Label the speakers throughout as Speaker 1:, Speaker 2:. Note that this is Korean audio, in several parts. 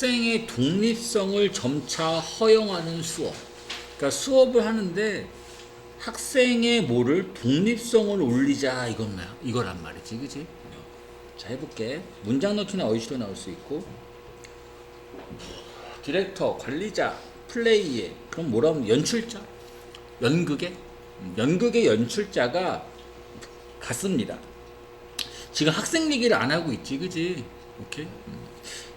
Speaker 1: 학생의 독립성을 점차 허용하는 수업. 그러니까 수업을 하는데 학생의 뭐를 독립성을 올리자 이건 이거란 말이지, 그지? 자 해볼게. 문장 넣기나 어휘시로 나올 수 있고. 디렉터, 관리자, 플레이에 그럼 뭐라 하면 연출자, 연극의 음, 연극의 연출자가 같습니다. 지금 학생 얘기를 안 하고 있지, 그지? 오케이. 음.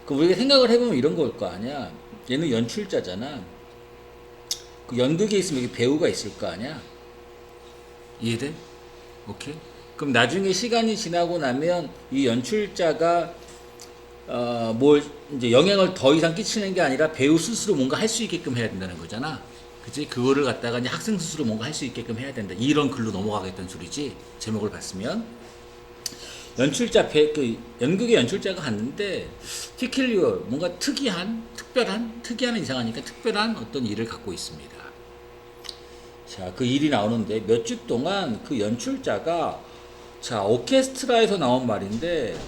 Speaker 1: 그 우리가 생각을 해보면 이런 걸거 아니야. 얘는 연출자잖아. 그 연극에 있으면 배우가 있을 거 아니야. 이해돼? 오케이. 그럼 나중에 시간이 지나고 나면 이 연출자가 어, 뭘 이제 영향을 더 이상 끼치는 게 아니라 배우 스스로 뭔가 할 수 있게끔 해야 된다는 거잖아. 그지? 그거를 갖다가 이제 학생 스스로 뭔가 할 수 있게끔 해야 된다. 이런 글로 넘어가겠다는 소리지. 제목을 봤으면. 연출자 배, 그 연극의 연출자가 갔는데 티킬리오 뭔가 특이한 특별한 특이한 이상하니까 특별한 어떤 일을 갖고 있습니다. 자 그 일이 나오는데 몇 주 동안 그 연출자가 자 오케스트라에서 나온 말인데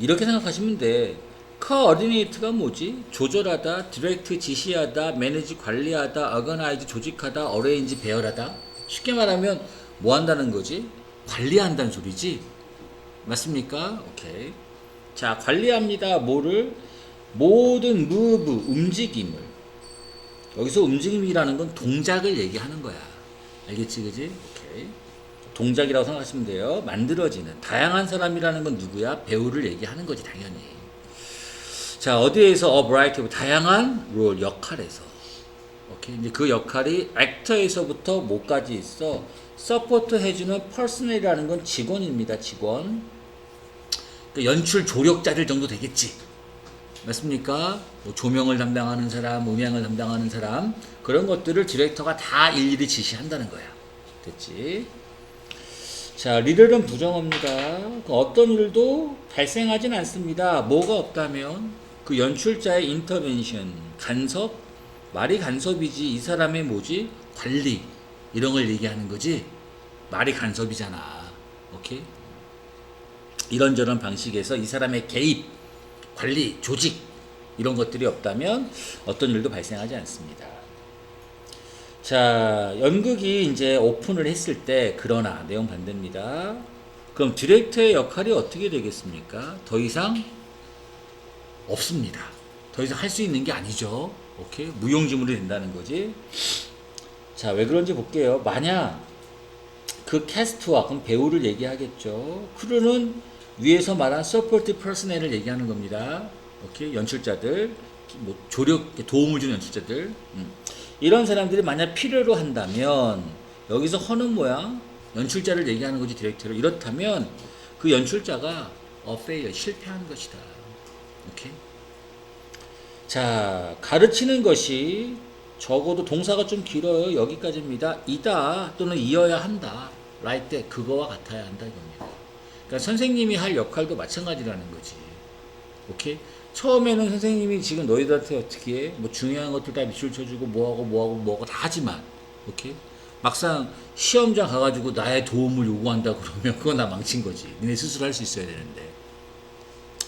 Speaker 1: 이렇게 생각하시면 돼. 커어디네이트가 뭐지? 조절하다, 디렉트 지시하다, 매니지 관리하다, 어거나이즈 조직하다, 어레인지 배열하다. 쉽게 말하면 뭐 한다는 거지? 관리한다는 소리지. 맞습니까? 오케이. 자, 관리합니다. 뭐를? 모든 무브, 움직임을. 여기서 움직임이라는 건 동작을 얘기하는 거야. 알겠지, 그지? 오케이. 동작이라고 생각하시면 돼요. 만들어지는. 다양한 사람이라는 건 누구야? 배우를 얘기하는 거지, 당연히. 자, 어디에서 어, 브라이트, e 다양한 롤, 역할에서. 오케이. 이제 그 역할이 액터에서부터 뭐까지 있어? 서포트 해주는 퍼스널이라는 건 직원입니다, 직원. 그 연출 조력자들 정도 되겠지. 맞습니까? 뭐 조명을 담당하는 사람, 음향을 담당하는 사람 그런 것들을 디렉터가 다 일일이 지시한다는 거야. 됐지? 자, 리얼은 부정합니다. 그 어떤 일도 발생하진 않습니다. 뭐가 없다면 그 연출자의 인터벤션, 간섭, 말이 간섭이지 이 사람의 뭐지? 관리 이런 걸 얘기하는 거지. 말이 간섭이잖아. 오케이? 이런저런 방식에서 이 사람의 개입, 관리, 조직 이런 것들이 없다면 어떤 일도 발생하지 않습니다. 자, 연극이 이제 오픈을 했을 때 그러나 내용 반대입니다. 그럼 디렉터의 역할이 어떻게 되겠습니까? 더 이상 없습니다. 더 이상 할 수 있는 게 아니죠. 오케이. 무용지물이 된다는 거지. 자, 왜 그런지 볼게요. 만약 그 캐스트와 그럼 배우를 얘기하겠죠. 크루는 위에서 말한 서포트 퍼스넬을 얘기하는 겁니다. 오케이 연출자들 뭐 조력 도움을 주는 연출자들 음. 이런 사람들이 만약 필요로 한다면 여기서 허는 모양 연출자를 얘기하는 거지 디렉터로 이렇다면 그 연출자가 어페이어 실패한 것이다. 오케이. 자 가르치는 것이 적어도 동사가 좀 길어요. 여기까지입니다. 이다 또는 이어야 한다. 라이트 right 그거와 같아야 한다 이겁니다. 그러니까 선생님이 할 역할도 마찬가지라는 거지. 오케이? 처음에는 선생님이 지금 너희들한테 어떻게 해? 뭐 중요한 것들 다 밑줄 쳐주고 뭐하고 뭐하고 뭐하고 다 하지만, 오케이? 막상 시험장 가가지고 나의 도움을 요구한다 그러면 그건 나 망친 거지. 니네 스스로 할 수 있어야 되는데.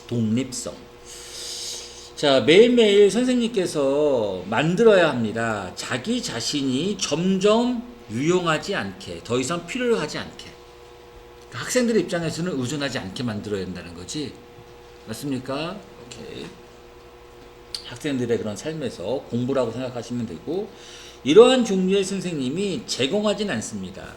Speaker 1: 독립성. 자, 매일매일 선생님께서 만들어야 합니다. 자기 자신이 점점 유용하지 않게, 더 이상 필요하지 않게. 그러니까 학생들 의 입장에서는 의존하지 않게 만들어야 된다는 거지. 맞습니까? 오케이. 학생들의 그런 삶에서 공부라고 생각하시면 되고 이러한 종류의 선생님이 제공하진 않습니다.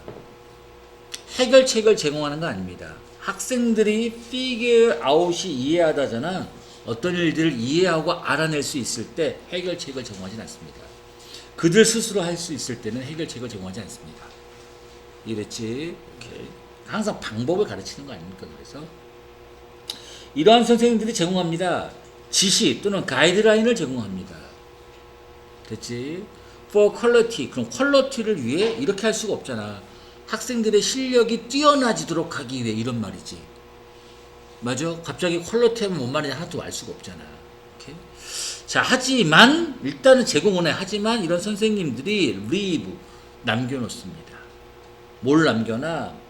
Speaker 1: 해결책을 제공하는 거 아닙니다. 학생들이 figure out이 이해하다잖아. 어떤 일들을 이해하고 알아낼 수 있을 때 해결책을 제공하진 않습니다. 그들 스스로 할 수 있을 때는 해결책을 제공하지 않습니다. 이랬지? 오케이. 항상 방법을 가르치는 거 아닙니까? 그래서 이러한 선생님들이 제공합니다. 지시 또는 가이드라인을 제공합니다. 됐지? For quality 그럼 퀄러티를 위해 이렇게 할 수가 없잖아. 학생들의 실력이 뛰어나지도록 하기 위해 이런 말이지. 맞아? 갑자기 퀄러티 하면 뭔 말인지 하나도 알 수가 없잖아. 자, 하지만 일단은 제공은 해. 하지만 이런 선생님들이 leave 남겨놓습니다. 뭘 남겨놔?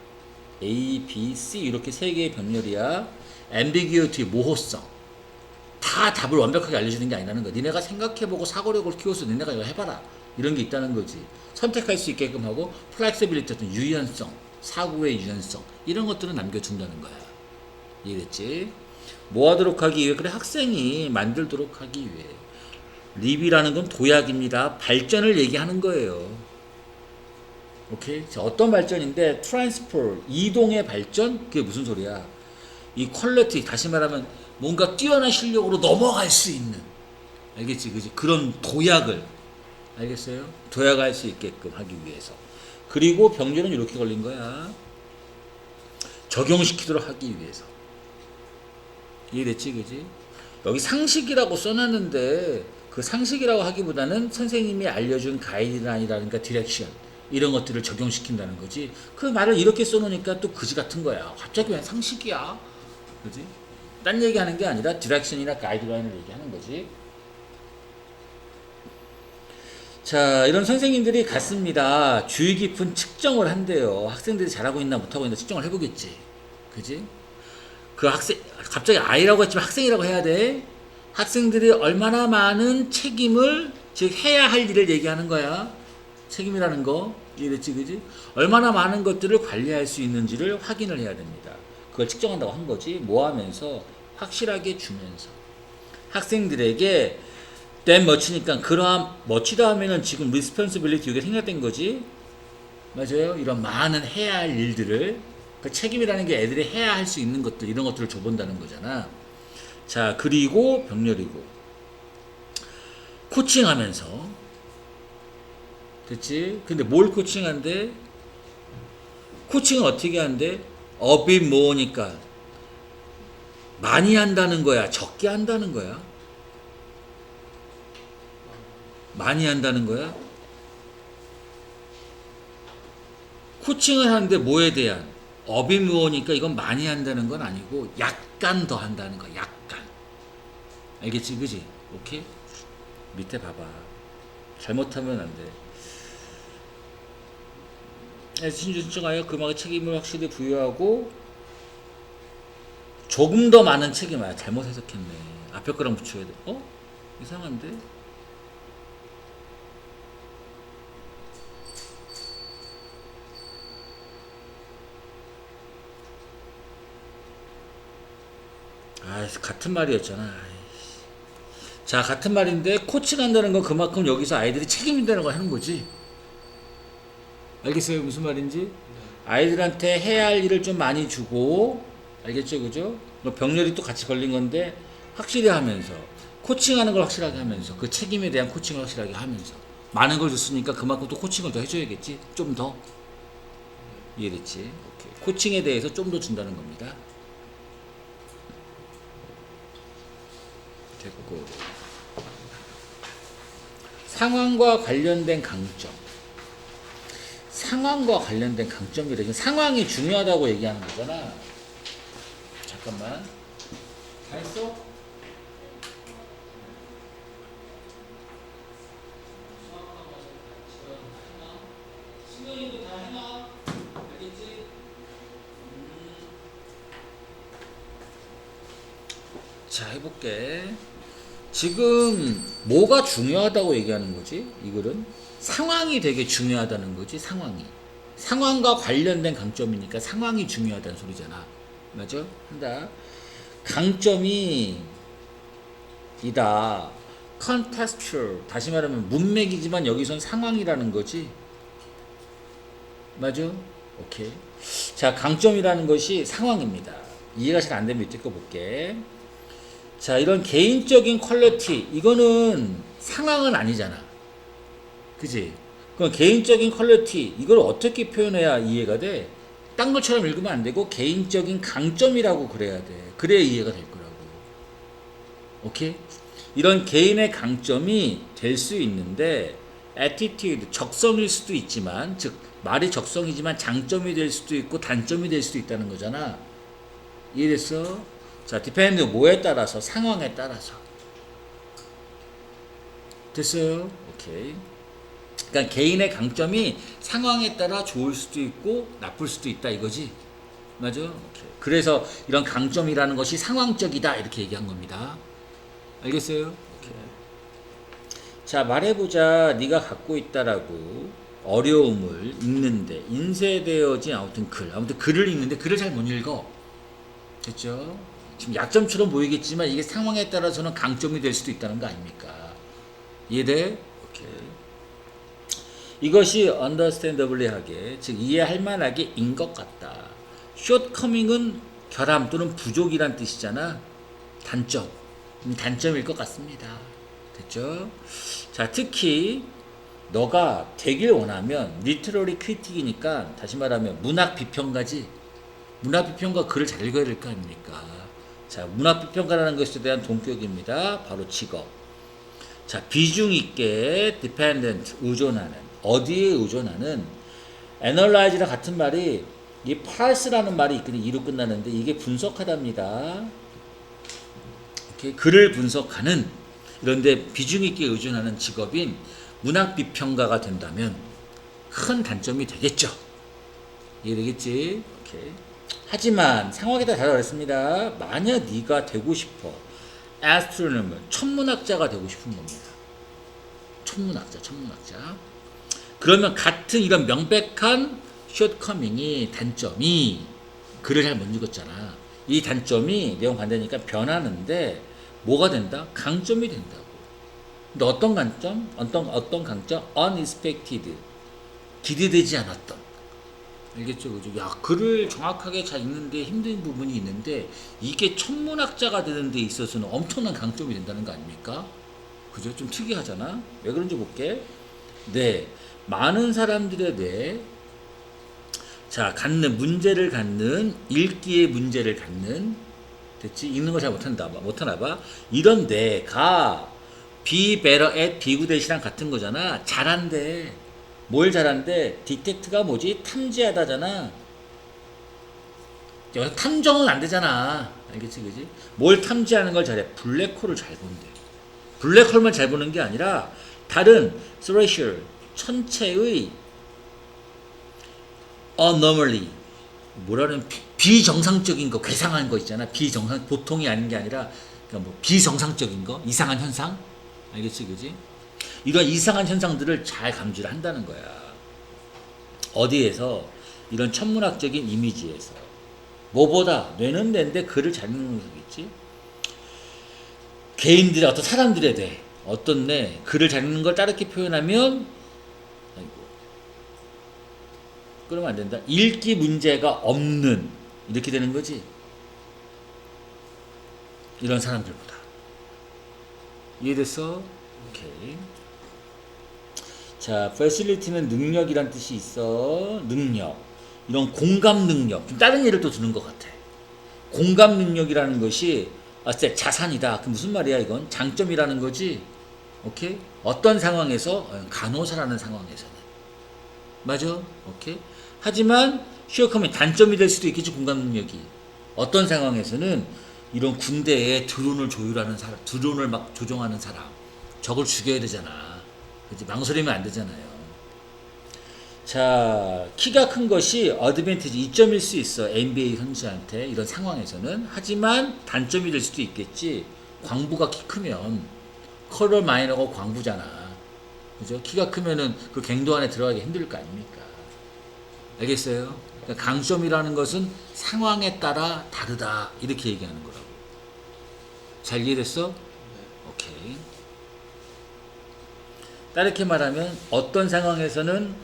Speaker 1: A, B, C 이렇게 세 개의 변열이야. ambiguity 모호성. 다 답을 완벽하게 알려주는 게 아니라는 거야. 니네가 생각해보고 사고력을 키워서 니네가 이거 해봐라. 이런 게 있다는 거지. 선택할 수 있게끔 하고 플렉스빌리티 어떤 유연성, 사고의 유연성 이런 것들은 남겨준다는 거야. 이해됐지? 모하도록 하기 위해 그래 학생이 만들도록 하기 위해 립이라는 건 도약입니다. 발전을 얘기하는 거예요. 오케이. 자, 어떤 발전인데 트랜스폴 이동의 발전 그게 무슨 소리야? 이 퀄리티 다시 말하면 뭔가 뛰어난 실력으로 넘어갈 수 있는 알겠지? 그지? 그런 도약을 알겠어요? 도약할 수 있게끔 하기 위해서. 그리고 병제는 이렇게 걸린 거야. 적용시키도록 하기 위해서. 이해됐지? 그지? 여기 상식이라고 써놨는데 그 상식이라고 하기보다는 선생님이 알려준 가이드라인이라든가 그러니까 디렉션 이런 것들을 적용시킨다는 거지. 그 말을 이렇게 써놓으니까 또 그지 같은 거야. 갑자기 왜 상식이야? 그지? 딴 얘기하는 게 아니라 디렉션이나 가이드라인을 얘기하는 거지. 자, 이런 선생님들이 갔습니다. 주의 깊은 측정을 한대요. 학생들이 잘하고 있나 못하고 있나 측정을 해보겠지. 그지? 그 학생, 갑자기 아이라고 했지만 학생이라고 해야 돼. 학생들이 얼마나 많은 책임을, 즉, 해야 할 일을 얘기하는 거야. 책임이라는 거 이랬지 그지? 얼마나 많은 것들을 관리할 수 있는지를 확인을 해야 됩니다. 그걸 측정한다고 한 거지 뭐 하면서 확실하게 주면서 학생들에게 땐 멋지니까 그러한 멋지다 하면은 지금 리스폰스빌리티 이게 생략된 거지 맞아요 이런 많은 해야 할 일들을 그 책임이라는 게 애들이 해야 할 수 있는 것들 이런 것들을 줘본다는 거잖아 자 그리고 병렬이고 코칭하면서 됐지? 근데 뭘 코칭한대? 코칭은 어떻게 한대? 업이 모으니까 많이 한다는 거야, 적게 한다는 거야? 많이 한다는 거야? 코칭을 하는데 뭐에 대한? 업이 모으니까 이건 많이 한다는 건 아니고 약간 더 한다는 거야, 약간. 알겠지, 그지? 오케이? 밑에 봐봐. 잘못하면 안 돼. 신중하여 네, 그만큼 책임을 확실히 부여하고 조금 더 많은 책임 아 잘못 해석했네 앞에 거랑 붙여야 돼 어? 이상한데? 아 같은 말이었잖아 자 같은 말인데 코치 간다는 건 그만큼 여기서 아이들이 책임진다는 걸 하는 거지 알겠어요? 무슨 말인지? 아이들한테 해야 할 일을 좀 많이 주고, 알겠죠? 그죠? 뭐 병렬이 또 같이 걸린 건데, 확실히 하면서, 코칭하는 걸 확실하게 하면서, 그 책임에 대한 코칭을 확실하게 하면서, 많은 걸 줬으니까 그만큼 또 코칭을 더 해줘야겠지? 좀 더. 이해됐지? 오케이. 코칭에 대해서 좀 더 준다는 겁니다. 됐고. 상황과 관련된 강점. 상황과 관련된 강점이래. 상황이 중요하다고 얘기하는 거잖아. 잠깐만. 다 했어? 자, 해볼게. 지금 뭐가 중요하다고 얘기하는 거지? 이 글은? 상황이 되게 중요하다는 거지 상황이 상황과 관련된 강점이니까 상황이 중요하다는 소리잖아 맞죠? 한다 강점이 이다 컨텍스츄얼 다시 말하면 문맥이지만 여기선 상황이라는 거지 맞죠? 오케이 자 강점이라는 것이 상황입니다 이해가 잘 안되면 이제거 볼게 자 이런 개인적인 퀄리티 이거는 상황은 아니잖아 그지? 그럼 개인적인 퀄리티 이걸 어떻게 표현해야 이해가 돼? 딴 것처럼 읽으면 안 되고 개인적인 강점이라고 그래야 돼. 그래야 이해가 될 거라고. 오케이? 이런 개인의 강점이 될 수 있는데 attitude 적성일 수도 있지만 즉 말이 적성이지만 장점이 될 수도 있고 단점이 될 수도 있다는 거잖아. 이래서 자, 디펜드 뭐에 따라서 상황에 따라서 됐어요? 오케이. 그러니까 개인의 강점이 상황에 따라 좋을 수도 있고 나쁠 수도 있다 이거지. 맞아요. 그래서 이런 강점이라는 것이 상황적이다 이렇게 얘기한 겁니다. 알겠어요? 자 말해보자. 네가 갖고 있다라고 어려움을 읽는데 인쇄되어진 아무튼 글 아무튼 글을 읽는데 글을 잘 못 읽어. 됐죠? 지금 약점처럼 보이겠지만 이게 상황에 따라서는 강점이 될 수도 있다는 거 아닙니까? 이해돼? 오케이. 이것이 understandably하게 즉 이해할 만하게 인 것 같다. shortcoming은 결함 또는 부족이란 뜻이잖아. 단점. 음, 단점일 것 같습니다. 됐죠? 자, 특히 너가 되길 원하면 리트러리 크리틱이니까 다시 말하면 문학 비평가지. 문학 비평가 글을 잘 읽어야 될 거 아닙니까? 자, 문학 비평가라는 것에 대한 동격입니다. 바로 직업. 자, 비중 있게 dependent 의존하는 어디에 의존하는 analyze랑 같은 말이 이 parse라는 말이 있거든요. 이로 끝나는데 이게 분석하답니다. 이렇게 글을 분석하는 이런데 비중 있게 의존하는 직업인 문학 비평가가 된다면 큰 단점이 되겠죠. 이해되겠지? 오케이. 하지만 상황에 따라 다르겠습니다. 만약 네가 되고 싶어 a s t r o n 천문학자가 되고 싶은 겁니다. 천문학자, 천문학자. 그러면 같은 이런 명백한 숏커밍이 단점이 글을 잘 못 읽었잖아. 이 단점이 내용 반대니까 변하는데 뭐가 된다? 강점이 된다고. 근데 어떤 강점? 어떤 어떤 강점? unexpected. 기대되지 않았던. 알겠죠? 그죠? 야, 글을 정확하게 잘 읽는데 힘든 부분이 있는데 이게 천문학자가 되는 데 있어서는 엄청난 강점이 된다는 거 아닙니까? 그죠? 좀 특이하잖아. 왜 그런지 볼게. 네. 많은 사람들에 대해 자 갖는 문제를 갖는 읽기의 문제를 갖는 됐지 읽는 걸 잘 못한다 못하나 봐 이런데 가 be better at 비구 대시랑 같은 거잖아 잘한데 뭘 잘한데 디텍트가 뭐지 탐지하다잖아 여기서 탐정은 안 되잖아 알겠지 그지 뭘 탐지하는 걸 잘해 블랙홀을 잘 본대 블랙홀만 잘 보는 게 아니라 다른 스레셜 천체의 anomaly 뭐라는 비정상적인 거 괴상한 거 있잖아 비정상 보통이 아닌 게 아니라 그러니까 뭐 비정상적인 거 이상한 현상 알겠지 그지 이런 이상한 현상들을 잘 감지를 한다는 거야 어디에서 이런 천문학적인 이미지에서 뭐보다 뇌는 뇌인데 글을 잘 읽는 거겠지 개인들의 어떤 사람들에 대해 어떤 뇌 글을 잘 읽는 걸 따르게 표현하면 그러면 안 된다. 읽기 문제가 없는 이렇게 되는 거지. 이런 사람들보다 이해됐어? 오케이. 자, facility는 능력이란 뜻이 있어. 능력. 이런 공감 능력. 좀 다른 예를 또 드는 것 같아. 공감 능력이라는 것이 아, 자산이다. 그 무슨 말이야 이건? 장점이라는 거지. 오케이? 어떤 상황에서 어, 간호사라는 상황에서는 맞아? 오케이? 하지만 휴역하면 단점이 될 수도 있겠죠 공감 능력이. 어떤 상황에서는 이런 군대에 드론을 조율하는 사람, 드론을 막 조종하는 사람, 적을 죽여야 되잖아. 그지 망설이면 안 되잖아요. 자, 키가 큰 것이 어드밴티지 2점일 수 있어. NBA 선수한테 이런 상황에서는. 하지만 단점이 될 수도 있겠지. 광부가 키 크면 커럴 마이너가 광부잖아. 그죠? 키가 크면은 그 갱도 안에 들어가기 힘들 거 아닙니까? 알겠어요? 그러니까 강점이라는 것은 상황에 따라 다르다 이렇게 얘기하는 거라고. 잘 이해됐어? 네. 오케이. 따르게 말하면 어떤 상황에서는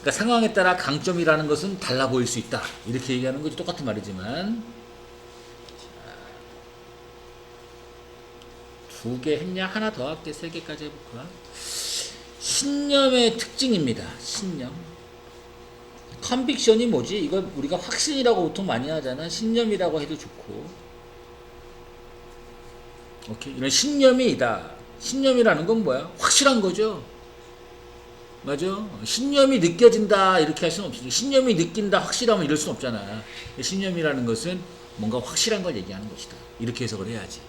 Speaker 1: 그러니까 상황에 따라 강점이라는 것은 달라 보일 수 있다 이렇게 얘기하는 거지 똑같은 말이지만 두 개 했냐 하나 더 할게 세 개까지 해볼까? 신념의 특징입니다. 신념. 컨빅션이 뭐지? 이걸 우리가 확신이라고 보통 많이 하잖아. 신념이라고 해도 좋고. 오케이. 이런 신념이다. 신념이라는 건 뭐야? 확실한 거죠. 맞아. 신념이 느껴진다 이렇게 할 수는 없지. 신념이 느낀다 확실하면 이럴 수는 없잖아. 신념이라는 것은 뭔가 확실한 걸 얘기하는 것이다. 이렇게 해석을 해야지.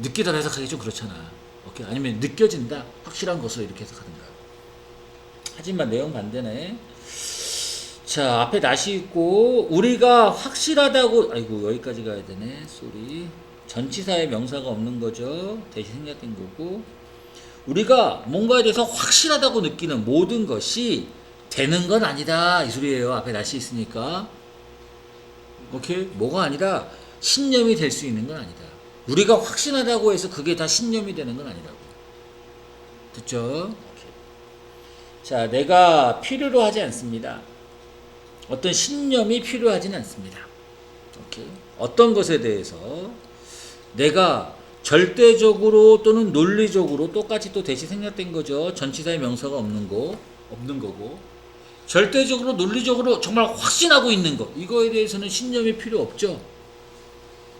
Speaker 1: 느끼다 해석하기 좀 그렇잖아. 오케이. 아니면 느껴진다 확실한 것으로 이렇게 해석하든가. 하지만 내용 반대네. 자, 앞에 다시 있고 우리가 확실하다고 아이고 여기까지 가야 되네. 소리 전치사의 명사가 없는 거죠. 대신 생략된 거고. 우리가 뭔가에 대해서 확실하다고 느끼는 모든 것이 되는 건 아니다. 이 소리예요. 앞에 다시 있으니까. 오케이. 뭐가 아니라 신념이 될 수 있는 건 아니다. 우리가 확신하다고 해서 그게 다 신념이 되는 건 아니라고. 듣죠? 오케이. 자, 내가 필요로 하지 않습니다. 어떤 신념이 필요하진 않습니다. 오케이. 어떤 것에 대해서 내가 절대적으로 또는 논리적으로 똑같이 또 대시 생략된 거죠. 전치사의 명사가 없는 거, 없는 거고. 절대적으로 논리적으로 정말 확신하고 있는 거. 이거에 대해서는 신념이 필요 없죠.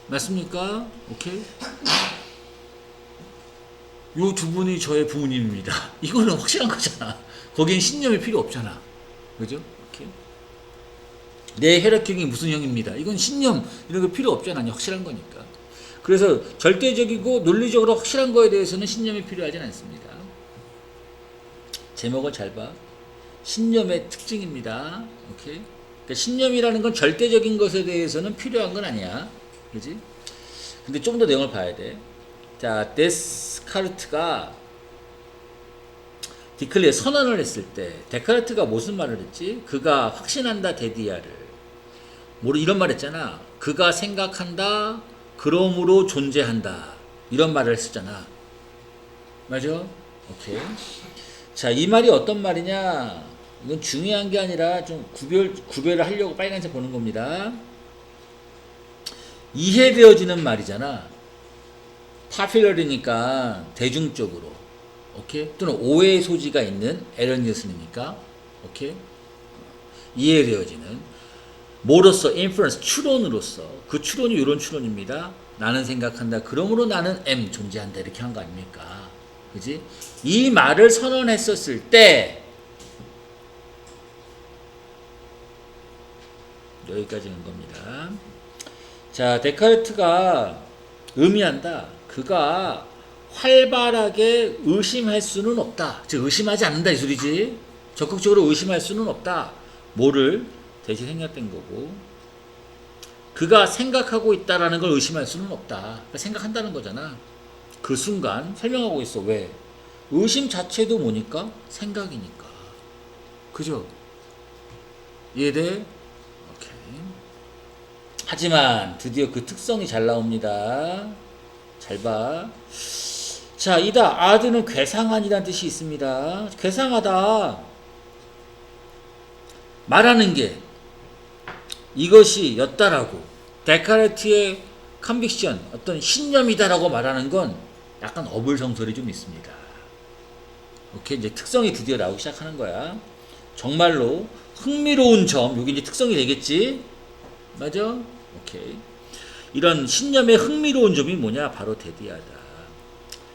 Speaker 1: 맞습니까? 오케이. 요 두 분이 저의 부모님입니다. 이거는 확실한 거잖아. 거긴 신념이 필요 없잖아. 그죠? 내 혈액형이 무슨 형입니다. 이건 신념 이런 거 필요 없잖아요. 확실한 거니까. 그래서 절대적이고 논리적으로 확실한 거에 대해서는 신념이 필요하진 않습니다. 제목을 잘 봐. 신념의 특징입니다. 오케이. 그러니까 신념이라는 건 절대적인 것에 대해서는 필요한 건 아니야. 그지? 근데 좀 더 내용을 봐야 돼. 자, 데스카르트가 디클레 선언을 했을 때 데카르트가 무슨 말을 했지? 그가 확신한다 데디아를 모르 이런 말 했잖아. 그가 생각한다. 그러므로 존재한다. 이런 말을 했었잖아. 맞아? 오케이. 자, 이 말이 어떤 말이냐? 이건 중요한 게 아니라 좀 구별 구별을 하려고 빨간색 보는 겁니다. 이해되어지는 말이잖아. 파퓰러리니까 대중적으로. 오케이? 또는 오해의 소지가 있는 에런 뉴스니까. 오케이? 이해되어지는 뭐로써 인프런스 추론으로서 그 추론이 이런 추론입니다. 나는 생각한다. 그러므로 나는 M 존재한다. 이렇게 한 거 아닙니까? 그지? 이 말을 선언했었을 때 여기까지인 겁니다. 자, 데카르트가 의미한다. 그가 활발하게 의심할 수는 없다. 즉 의심하지 않는다 이 소리지. 적극적으로 의심할 수는 없다. 뭐를 대신 생략된 거고 그가 생각하고 있다라는 걸 의심할 수는 없다. 그러니까 생각한다는 거잖아. 그 순간 설명하고 있어. 왜? 의심 자체도 뭐니까? 생각이니까. 그죠? 이해돼? 오케이. 하지만 드디어 그 특성이 잘 나옵니다. 잘 봐. 자, 이다. 아드는 괴상한이란 뜻이 있습니다. 괴상하다. 말하는 게 이것이였다라고 데카르트의 컨빅션 어떤 신념이다라고 말하는 건 약간 어불성설이 좀 있습니다. 이렇게 이제 특성이 드디어 나오기 시작하는 거야. 정말로 흥미로운 점 여기 이제 특성이 되겠지. 맞아? 오케이. 이런 신념의 흥미로운 점이 뭐냐? 바로 데디아다.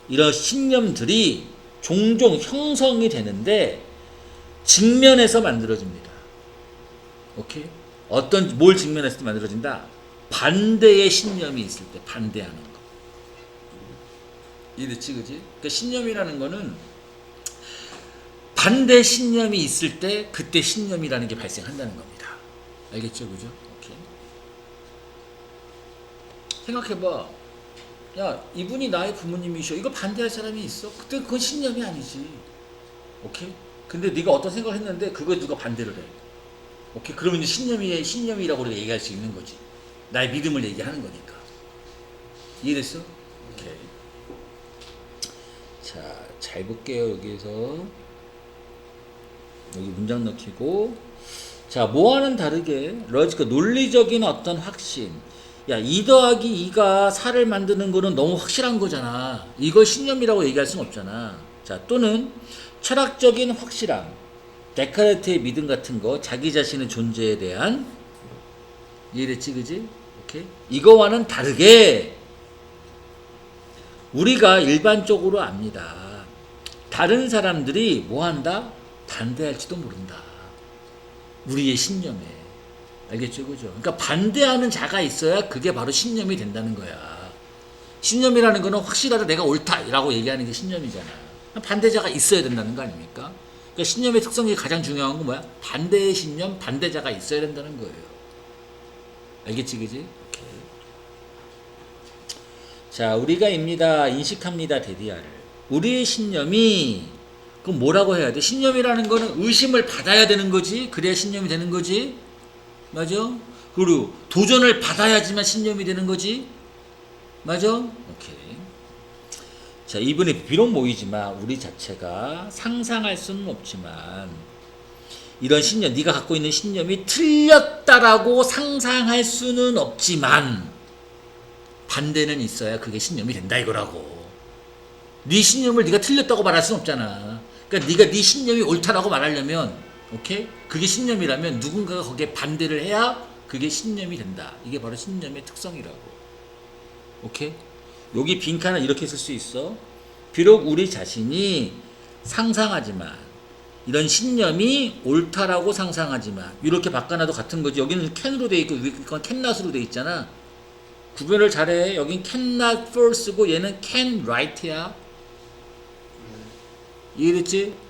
Speaker 1: 이런 신념들이 종종 형성이 되는데 직면에서 만들어집니다. 오케이. 어떤 뭘 직면했을 때 만들어진다? 반대의 신념이 있을 때 반대하는 거. 이해됐지, 그지? 그러니까 신념이라는 거는 반대 신념이 있을 때 그때 신념이라는 게 발생한다는 겁니다. 알겠죠, 그죠? 오케이. 생각해봐. 야, 이분이 나의 부모님이셔. 이거 반대할 사람이 있어? 그때 그건 신념이 아니지. 오케이? 근데 네가 어떤 생각을 했는데 그거 누가 반대를 해. 오케이 그러면 이제 신념이 신념이라고 우리가 얘기할 수 있는 거지. 나의 믿음을 얘기하는 거니까. 이해됐어? 오케이. 자, 잘 볼게요 여기에서 여기 문장 넣기고 자 모아는 다르게 러지가 논리적인 어떤 확신. 야, 2 더하기 2가 4를 만드는 거는 너무 확실한 거잖아. 이걸 신념이라고 얘기할 순 없잖아. 자, 또는 철학적인 확실함. 데카르트의 믿음 같은 거 자기 자신의 존재에 대한 이해됐지 그지? 오케이? 이거와는 다르게 우리가 일반적으로 압니다. 다른 사람들이 뭐 한다? 반대할지도 모른다. 우리의 신념에. 알겠죠? 그죠? 그러니까 반대하는 자가 있어야 그게 바로 신념이 된다는 거야. 신념이라는 거는 확실하다 내가 옳다라고 얘기하는 게 신념이잖아. 반대자가 있어야 된다는 거 아닙니까? 그러니까 신념의 특성이 가장 중요한 건 뭐야? 반대의 신념, 반대자가 있어야 된다는 거예요. 알겠지, 그지? 자, 우리가 입니다. 인식합니다. 데디아를. 우리의 신념이 그럼 뭐라고 해야 돼? 신념이라는 거는 의심을 받아야 되는 거지. 그래야 신념이 되는 거지. 맞아? 그리고 도전을 받아야지만 신념이 되는 거지. 맞아? 오케이. 자, 이분이 비록 모이지만 우리 자체가 상상할 수는 없지만 이런 신념, 네가 갖고 있는 신념이 틀렸다라고 상상할 수는 없지만 반대는 있어야 그게 신념이 된다 이거라고. 네 신념을 네가 틀렸다고 말할 수는 없잖아. 그러니까 네가 네 신념이 옳다라고 말하려면 오케이? 그게 신념이라면 누군가가 거기에 반대를 해야 그게 신념이 된다. 이게 바로 신념의 특성이라고. 오케이? 여기 빈칸은 이렇게 쓸 수 있어. 비록 우리 자신이 상상하지만 이런 신념이 옳다라고 상상하지만 이렇게 바꿔놔도 같은 거지. 여기는 캔으로 돼 있고 위건 캔낫으로 돼 있잖아. 구별을 잘해. 여긴 c a force고 얘는 c right야. 네. 이해됐지?